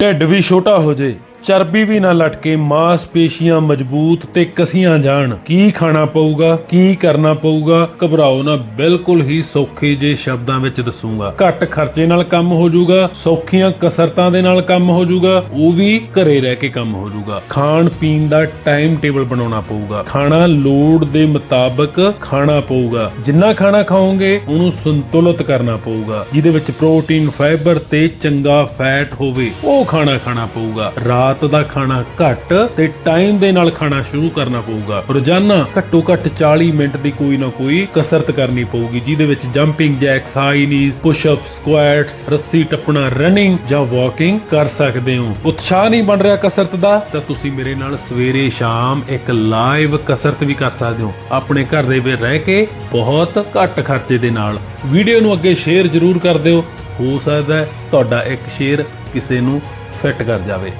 ਢਿੱਡ ਵੀ ਛੋਟਾ ਹੋ ਜੇ। ਚਰਬੀ ਵੀ ਨਾ ਲਟਕੇ, ਮਾਸਪੇਸ਼ੀਆਂ ਮਜ਼ਬੂਤ ਤੇ ਕਸੀਆਂ ਜਾਣ। ਕੀ ਖਾਣਾ ਪਊਗਾ, ਕੀ ਕਰਨਾ ਪਊਗਾ, ਘਬਰਾਓ ਨਾ, ਬਿਲਕੁਲ ਹੀ ਸੌਖੇ ਜੇ ਸ਼ਬਦਾਂ ਵਿੱਚ ਦੱਸੂਗਾ। ਘੱਟ ਖਰਚੇ ਨਾਲ ਕੰਮ ਹੋ ਜਾਊਗਾ, ਸੌਖੀਆਂ ਕਸਰਤਾਂ ਦੇ ਨਾਲ ਕੰਮ ਹੋ ਜਾਊਗਾ, ਉਹ ਵੀ ਘਰੇ ਰਹਿ ਕੇ ਕੰਮ ਹੋ ਜਾਊਗਾ। ਖਾਣ ਪੀਣ ਦਾ ਟਾਈਮ ਟੇਬਲ ਬਣਾਉਣਾ ਪਊਗਾ। ਖਾਣਾ ਲੋੜ ਦੇ ਮੁਤਾਬਕ ਖਾਣਾ ਪਊਗਾ। ਜਿੰਨਾ ਖਾਣਾ ਖਾਓਗੇ, ਉਹਨੂੰ ਸੰਤੁਲਿਤ ਕਰਨਾ ਪਊਗਾ। ਜਿਹਦੇ ਵਿੱਚ ਪ੍ਰੋਟੀਨ, ਫਾਈਬਰ ਤੇ ਚੰਗਾ ਫੈਟ ਹੋਵੇ, ਉਹ ਖਾਣਾ ਖਾਣਾ ਪਊਗਾ। ਰਾਤ ਦਾ ਖਾਣਾ ਘੱਟ ਤੇ ਟਾਈਮ ਦੇ ਨਾਲ ਖਾਣਾ ਸ਼ੁਰੂ ਕਰਨਾ ਪਊਗਾ। ਰੋਜ਼ਾਨਾ ਘੱਟੋ ਘੱਟ 40 ਮਿੰਟ ਦੀ ਕੋਈ ਨਾ ਕੋਈ ਕਸਰਤ ਕਰਨੀ ਪਊਗੀ, ਜਿਹਦੇ ਵਿੱਚ jumping jacks high knees push up squats ਰੱਸੀ ਟੱਪਣਾ ਰਨਿੰਗ ਜਾਂ ਵਾਕਿੰਗ ਕਰ ਸਕਦੇ ਹੋ। ਉਤਸ਼ਾਹ ਨਹੀਂ ਬਣ ਰਿਹਾ ਕਸਰਤ ਦਾ, ਤਾਂ ਤੁਸੀਂ ਮੇਰੇ ਨਾਲ ਸਵੇਰੇ ਸ਼ਾਮ ਇੱਕ ਲਾਈਵ ਕਸਰਤ ਵੀ ਕਰ ਸਕਦੇ ਹੋ। ਆਪਣੇ ਘਰ ਦੇ ਵਿੱਚ ਰਹਿ ਕੇ ਬਹੁਤ ਘੱਟ ਖਰਚੇ ਦੇ ਨਾਲ। ਵੀਡੀਓ ਨੂੰ ਅੱਗੇ ਸ਼ੇਅਰ ਜ਼ਰੂਰ ਕਰ ਦਿਓ। ਹੋ ਸਕਦਾ ਤੁਹਾਡਾ ਇੱਕ ਸ਼ੇਅਰ ਕਿਸੇ ਨੂੰ ਫਿੱਟ ਕਰ ਜਾਵੇ।